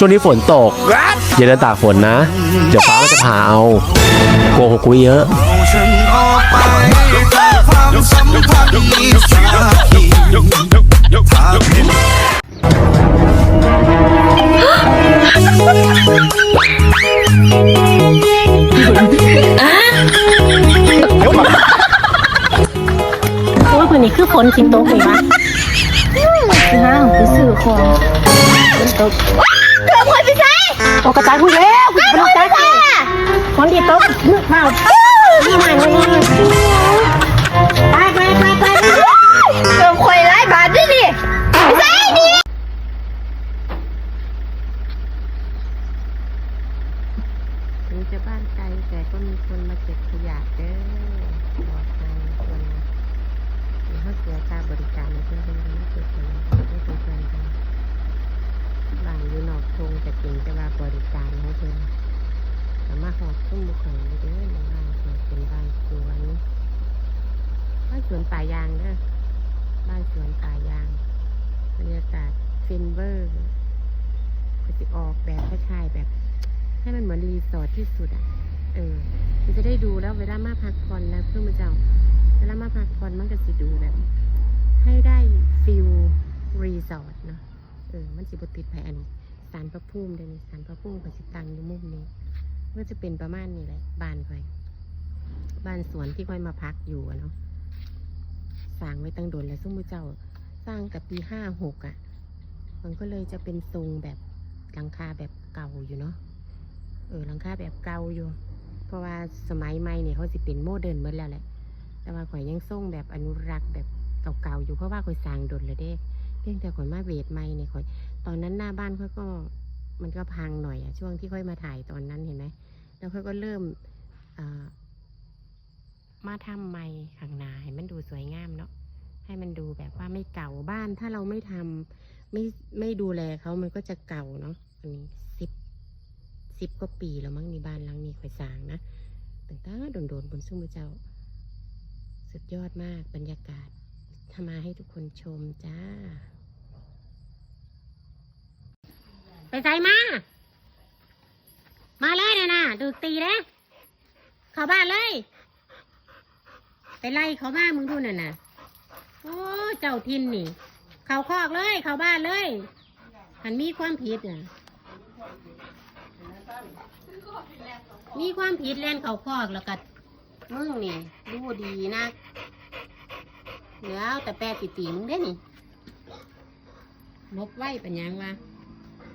ช่วงนี้ฝนตก อย่าเดินตากฝนนะ เดี๋ยวฟ้ามันจะผ่าเอาโกหกคุยเยอะฉันออกไปความสัมพันธ์มีสาคีถ้าเป็นโอ้ยคนนี้คือฝนสิงโตกเลยปะห้างไปซื้อของฝนตก เธอคนไปใช่โอ้กระจายพูดแล้วคุณกระจายฝนที่ตกนึกเมานี่มาเลยไปไปไปไปเติมคอยไล่บาทด้วยดิไม่ใช่ดิถึงจะบ้านไกลแต่ก็มีคนมาเก็บขยะเด้อบอกทางคนเขาเสียค่าบริการเพื่อนเพื่อนไม่เก็บเลยไม่เป็นเพื่อนกันบ้านอยู่นอกทงแต่เก่งแต่ว่าบริการเขาเพิ่น สามารถหอบตุ้มบุคคลเด้อในบ้านเพิ่นเป็นบ้านสวนบ้านสวนป่ายางเด้อบ้านสวนป่ายางบรรยากาศฟินเวอร์ก็จะออกแบบคล้ายๆแบบ ให้มันเหมือนรีสอร์ทที่สุดอะ เออ มันจะได้ดูแล้วเวลามาพักผ่อนนะเพื่อนมันจะเอาเวลามาพักผ่อนมันก็สิดูแบบ ให้ได้ฟิลรีสอร์ทเนาะเออ มันสิบติดไปอันนี้สารพระภูมิเดี๋ยวนี้สารพระภูมิก็สิตังอยู่มุมนี้ ก็จะเป็นประมาณนี้แหละบ้านค่อยบ้านสวนที่ค่อยมาพักอยู่เนาะสร้างไว้ตั้งโดนแล้วซุ้มมือเจ้าสร้างแต่ปีห้าหกอะ มันก็เลยจะเป็นทรงแบบหลังคาแบบเก่าอยู่เนาะเออหลังคาแบบเก่าอยู่ เพราะว่าสมัยใหม่เนี่ยเขาสิเป็นโมเดิร์นหมดแล้วแหละ แต่ว่าข่อยยังทรงแบบอนุรักษ์แบบเก่าๆอยู่เพราะว่าข่อยสร้างโดนเลยเด้เพียงแต่ข่อยมาเวทใหม่เนี่ยข่อย ตอนนั้นหน้าบ้านข่อยก็มันก็พังหน่อยอะช่วงที่ค่อยมาถ่ายตอนนั้นเห็นไหม แล้วค่อยก็เริ่มอ่ามาทำใหม่ข้างหน้าให้มันดูสวยงามเนาะให้มันดูแบบว่าไม่เก่าบ้านถ้าเราไม่ทำไม่ไม่ดูแลเขามันก็จะเก่าเนาะอันนี้สิบสิบกว่าปีแล้วมั้งในบ้านหลังนี้ค่อยสร้างนะตั้งแต่โดนๆบนซุ้มเจ้า สุดยอดมากบรรยากาศทำมาให้ทุกคนชมจ้า ไปใส่มา เลยนะนะดูตีเลยเข้าบ้านเลย ไปไล่เขาบ้านมึงดูน่ะนะโอ้เจ้าทินนี่ เขาคอกเลย เขาบ้านเลยหันมีความผิดอะมีความผิดเล่นเขาคอกแล้วก็มึงนี่ดูดีนะเดี๋ยวแต่แปรติตีมึงได้นี่ลบไว้เป็นหยังวะ